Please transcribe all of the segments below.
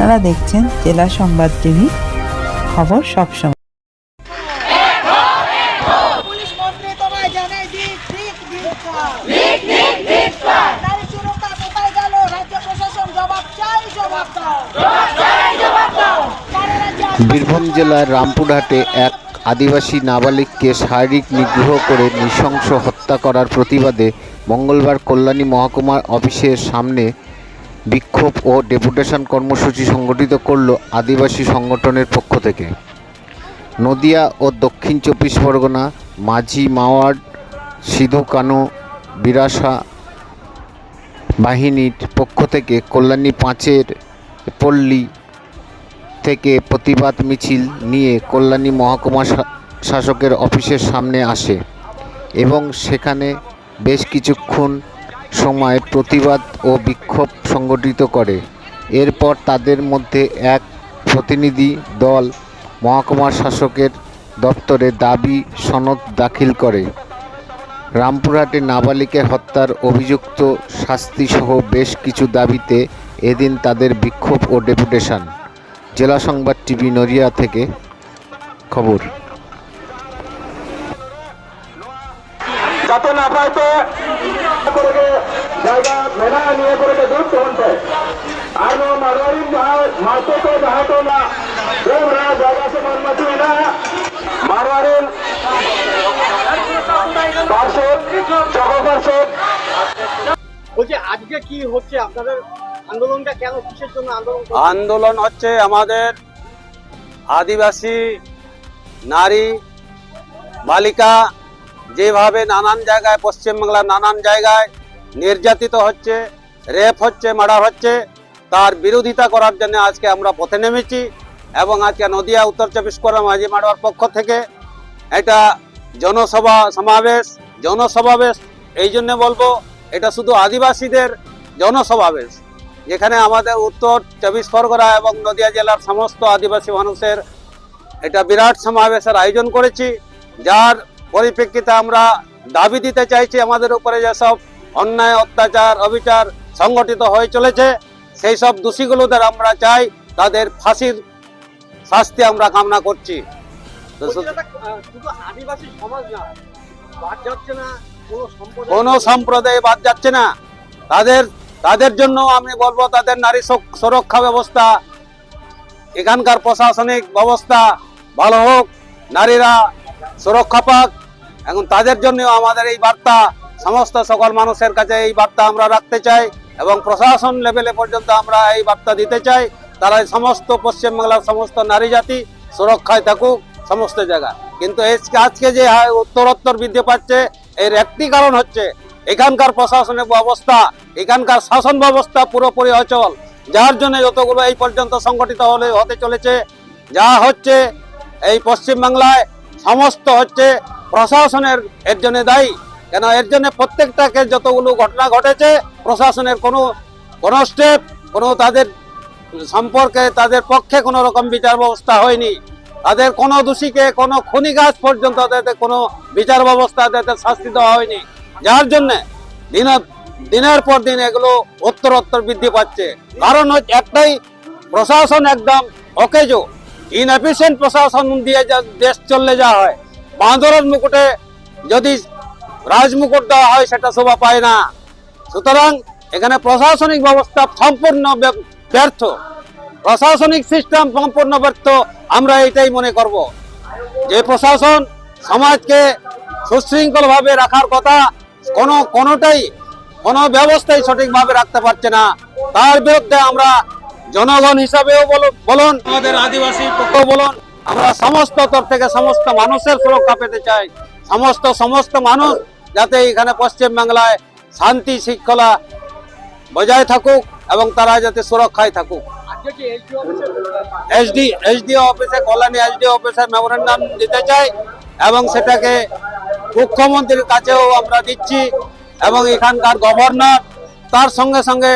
আপনারা দেখছেন জেলা সংবাদ টিভি খবর সবসময় পুলিশ মন্ত্রী তোমায় জানাই দিক দিক দিক নারী সুরক্ষা কোথায় গেল? রাজ্য প্রশাসন জবাব চাই জবাব দাও। সারা রাজ্যে বীরভূম জেলার রামপুরহাটে এক আদিবাসী নাবালিককে শারীরিক নিগ্রহ করে নৃশংস হত্যা করার প্রতিবাদে মঙ্গলবার কল্যাণী মহকুমার অফিসের সামনে বিক্ষোভ ও ডেপুটেশন কর্মসূচি সংগঠিত করল আদিবাসী সংগঠনের পক্ষ থেকে। নদিয়া ও দক্ষিণ চব্বিশ পরগনা, মাঝি মাওয়ার্ড সিধু কানো, বিরাসা বাহিনীর পক্ষ থেকে কল্যাণী পাঁচের পল্লী থেকে প্রতিবাদ মিছিল নিয়ে কল্যাণী মহকুমা শাসকের অফিসের সামনে আসে এবং সেখানে বেশ কিছুক্ষণ সময় প্রতিবাদ ও বিক্ষোভ সংগঠিত করে। এরপর তাদের মধ্যে এক প্রতিনিধি দল মহকুমা শাসকের দপ্তরে দাবি সনদ দাখিল করে। রামপুরহাটে নাবালিকের হত্যার অভিযুক্ত শাস্তিসহ বেশ কিছু দাবিতে এদিন তাদের বিক্ষোভ ও ডেপুটেশন। জেলা সংবাদ টিভি নড়িয়া থেকে খবর। জায়গা বলছি আজকে হচ্ছে? আপনাদের আন্দোলনটা কেন জন্য আন্দোলন আন্দোলন হচ্ছে আমাদের আদিবাসী নারী বালিকা যেভাবে নানান জায়গায় পশ্চিমবাংলার নানান জায়গায় নির্যাতিত হচ্ছে, রেপ হচ্ছে, মার্ডার হচ্ছে, তার বিরোধিতা করার জন্য আজকে আমরা পথে নেমেছি এবং আজকে নদিয়া, উত্তর চব্বিশ পরগনা মাঝি মাডোয়ার পক্ষ থেকে এটা জনসভা সমাবেশ, জনসমাবেশ, এই জন্য বলব এটা শুধু আদিবাসীদের জনসমাবেশ, যেখানে আমাদের উত্তর চব্বিশ পরগনা এবং নদিয়া জেলার সমস্ত আদিবাসী মানুষের এটা বিরাট সমাবেশের আয়োজন করেছি, যার পরিপ্রেক্ষিতে আমরা দাবি দিতে চাইছি আমাদের উপরে যেসব অন্যায় অত্যাচার অবিচার সংগঠিত হয়ে চলেছে সেই সব দোষীগুলোদের আমরা চাই তাদের ফাঁসির শাস্তি আমরা কামনা করছি। কোনো সম্প্রদায় বাদ যাচ্ছে না। তাদের তাদের জন্য আমি বলব তাদের নারী সুরক্ষা ব্যবস্থা এখানকার প্রশাসনিক ব্যবস্থা ভালো হোক নারীরা সুরক্ষা পাক এখন তাদের জন্য আমাদের এই বার্তা, সমস্ত সকল মানুষের কাছে এই বার্তা আমরা রাখতে চাই এবং প্রশাসন লেভেলে পর্যন্ত আমরা এই বার্তা দিতে চাই। তারা সমস্ত পশ্চিমবাংলার সমস্ত নারী জাতি সুরক্ষায় থাকুক, সমস্ত জায়গা। কিন্তু আজকে- যে উত্তরোত্তর বৃদ্ধি পাচ্ছে, এর একটি কারণ হচ্ছে এখানকার প্রশাসনিক ব্যবস্থা, এখানকার শাসন ব্যবস্থা পুরোপুরি অচল। যার জন্য যতগুলো এই পর্যন্ত সংগঠিত হলে, হতে চলেছে। যা হচ্ছে এই পশ্চিমবাংলায় সমস্ত হচ্ছে প্রশাসনের এর জন্য দায়ী। কেন এর জন্য প্রত্যেকটাকে যতগুলো ঘটনা ঘটেছে, প্রশাসনের কোনো কোনো স্টেপ কোনো তাদের সম্পর্কে তাদের পক্ষে কোনো রকম বিচার ব্যবস্থা হয়নি। তাদের কোনো দোষীকে কোনো খনি গাছ পর্যন্ত তাদের কোনো বিচার ব্যবস্থা তাদের শাস্তি দেওয়া হয়নি। যার জন্য দিন, দিনের পর দিন এগুলো উত্তরোত্তর বৃদ্ধি পাচ্ছে। কারণ একটাই, প্রশাসন একদম অকেজো। ইনএফিসিয়েন্ট প্রশাসন দিয়ে দেশ চললে যা হয়। বাঁদরের মুকুটে যদি রাজমুকুট দেওয়া হয়, সেটা শোভা পায় না। সুতরাং এখানে প্রশাসনিক ব্যবস্থা সম্পূর্ণ ব্য- ব্যর্থ। প্রশাসনিক সিস্টেম সম্পূর্ণ ব্যর্থ, আমরা এটাই মনে করব। যে প্রশাসন সমাজকে সুশৃঙ্খলভাবে রাখার কথা কোনো, কোনোটাই, কোনো ব্যবস্থাই সঠিকভাবে রাখতে পারছে না। তার বিরুদ্ধে আমরা জনগণ হিসাবেও বলুন, আমাদের আদিবাসী পক্ষ বলুন, আমরা সমস্ত তরফ থেকে সমস্ত মানুষের সুরক্ষা পেতে চাই। সমস্ত সমস্ত মানুষ যাতে এখানে পশ্চিম বাংলায় শান্তি, শৃঙ্খলা বজায় থাকুক এবং তারা যাতে সুরক্ষায় থাকুক। এসডি এসডি অফিসে, কল্যাণী এসডি অফিসে মেমোরেন্ডাম দিতে চাই এবং সেটাকে মুখ্যমন্ত্রীর কাছেও আমরা দিচ্ছি এবং এখানকার গভর্নর তার সঙ্গে সঙ্গে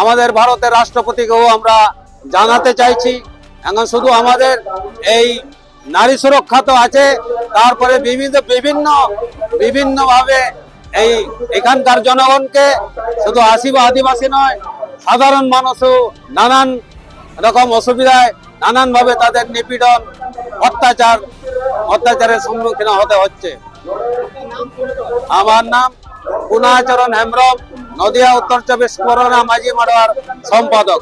আমাদের ভারতের রাষ্ট্রপতিকেও আমরা জানাতে চাইছি। এখন শুধু আমাদের এই নারী সুরক্ষা তো আছে, তারপরে বিভিন্ন বিভিন্ন বিভিন্নভাবে এই এখানকার জনগণকে শুধু আসি বা আদিবাসী নয়, সাধারণ মানুষও নানান রকম অসুবিধায় নানানভাবে তাদের নিপীড়ন, অত্যাচার, অত্যাচারের সম্মুখীন হতে হচ্ছে। আমার নাম পুনাচরণ হেমব্রম। নদিয়া উত্তর চব্বিশ পরগনা মাঝি মাড়োয়ার সম্পাদক।